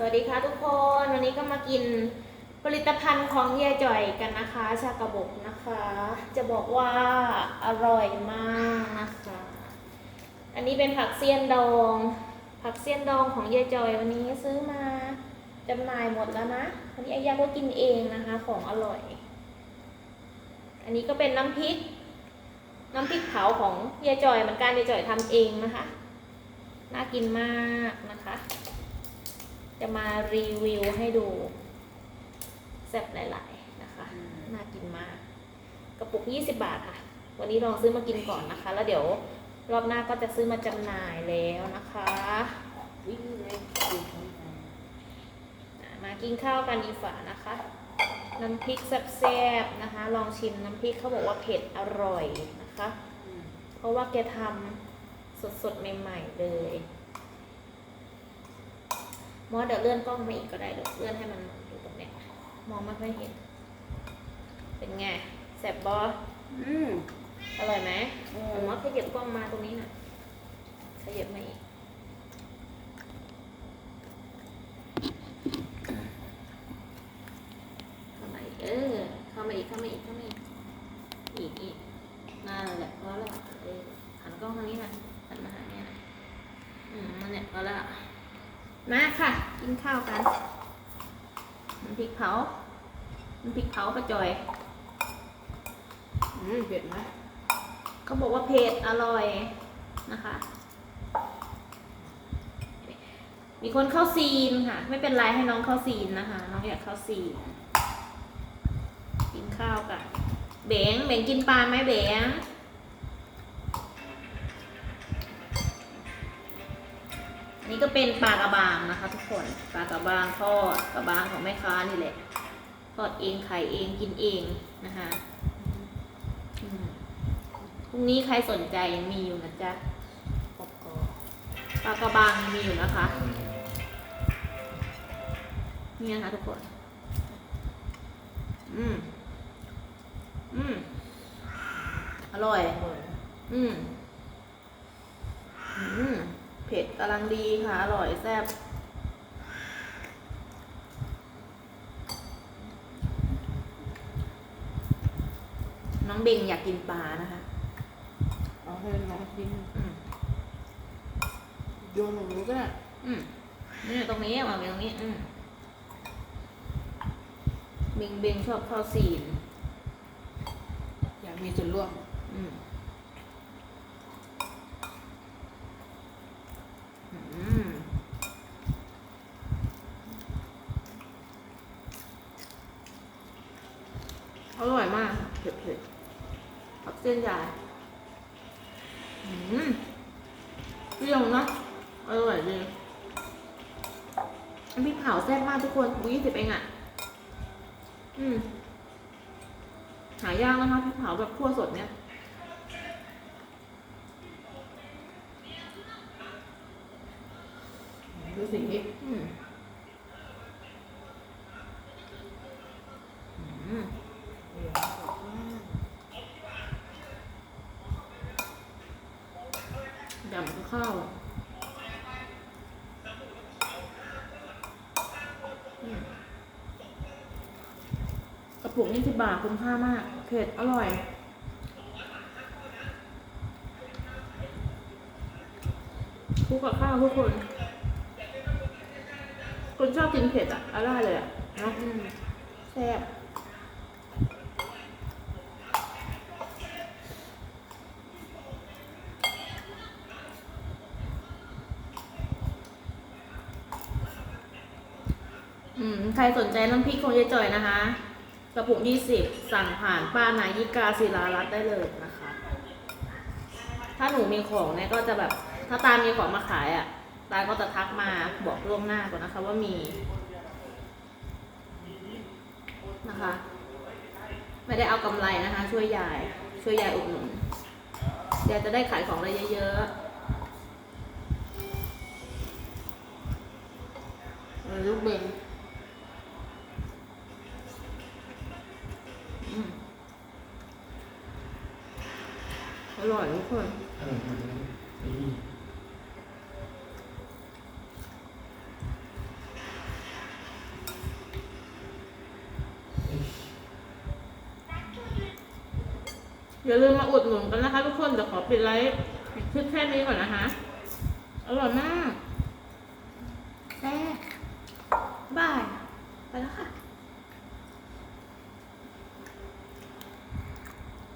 สวัสดีค่ะทุกคนวันนี้ก็มากินผลิตภัณฑ์ของเฮียจ่อยกันนะคะ ชากระบอกนะคะ จะบอกว่าอร่อยมากนะคะ อันนี้เป็นผักเสี้ยนดอง ผักเสี้ยนดองของเฮียจ่อยวันนี้ซื้อมาจำหน่ายหมดแล้วนะวันนี้อายาก็กินเองนะคะ ของอร่อย อันนี้ก็เป็นน้ำพริก น้ำพริกเผาของเฮียจ่อยเหมือนกันเฮียจ่อยทำเองนะคะ น่ากินมากนะคะ จะมารีวิวให้ดูแซ่บหลาย ๆ นะคะ น่ากินมาก กระปุก 20 บาทค่ะ วันนี้ลองซื้อมากินก่อนนะคะ แล้วเดี๋ยวรอบหน้าก็จะซื้อมาจำหน่ายแล้วนะคะมากินข้าวกันดีฝ่านะคะ น้ำพริกแซ่บๆนะคะ ลองชิมน้ำพริกเขาบอกว่าเผ็ดอร่อยนะคะ เพราะว่าแกทำสดๆ ใหม่ ๆ เลย มอสเดี๋ยวเลื่อนกล้องมาอีกก็ได้เดี๋ยวเลื่อนให้มันดูตรงเนี้ยมองไม่ค่อยเห็น เป็นไงแซ่บบออืมอร่อยไหมเอผมอว่าขยับกล้องมาตรงนี้หน่อยขยับมาอีกเข้ามาอีกเออเข้ามาอีกเข้ามาอีกเข้ามาอีก อีกอีกนั่นแหละพอแล้วเออหันกล้องทางนี้นะหันมาหาเนี่ยนะอืมนั่นแหละพอแล้ว มาค่ะ กินข้าวกันน้ำพริกเผาน้ำพริกเผาประจอย อืมเผ็ดไหมเขาบอกว่าเผ็ดอร่อยนะคะ มีคนเข้าซีนค่ะ ไม่เป็นไรให้น้องเข้าซีนนะคะ น้องอยากเข้าซีน กินข้าวกันเบงเบงกินปลาไหมเบง็เป็นปลากระบางนะคะ ทุกคนปลากระบางทอดกระบางของแม่ค้านี่แหละทอดเองไข่เองกินเองนะคะพรุ่งนี้ใครสนใจยังมีอยู่นะจ๊ะปลากระบังยังมีอยู่นะคะนี่นะคะทุกคน อืม อืม อร่อย อืม อืม เผ็ดกำ ลังดีค่ะ อร่อยแซ่บน้องเบงอยากกินปลานะคะเอาให้น้องกินอืมโยนลงนู้นก็ได้อืมนี่ตรงนี้วางไว้ตรงนี้ อืมเบงเบงชอบข้าวซีน อยากมีส่วนร่วม อืมอืม อร่อยมากเผ็ดเผ็ดๆผักเส้นใหญ่อืมเปรี้ยวนะอร่อยดีน้ำพริกเผาแซ่บมากทุกคนยี่สิบเองอะ อืม หายากนะคะพริกเผาแบบคั่วสดเนี่ยดูสินี่อืมอืม ยำกับข้าวอืมกระปุกนี่สิบบาทคุ้มค่ามาก เผ็ดอร่อย คู่กับข้าวทุกคน คนชอบกินเผ็ดอะอร่อยเลยอะเนาะอืมแซ่บ อืมใครสนใจน้ำพริกของยายจ่อยนะคะ กระปุกยี่สิบสั่งผ่านป้านายิกาศิลารัตน์ได้เลยนะคะ ถ้าหนูมีของเนี่ยก็จะแบบ ถ้าตามีของมาขายอะ ตาก็จะทักมาบอกล่วงหน้าก่อนนะคะ ว่ามีนะคะ ไม่ได้เอากำไรนะคะ ช่วยยาย ช่วยยายอุดหนุนยายจะได้ขายของได้เยอะๆ อร่อยทุกคนอย่าลืมมาอุดหนุนกันนะคะทุกคนเดี๋ยวขอปิดไลฟ์คลิปแค่นี้ก่อนนะคะ อร่อยมาก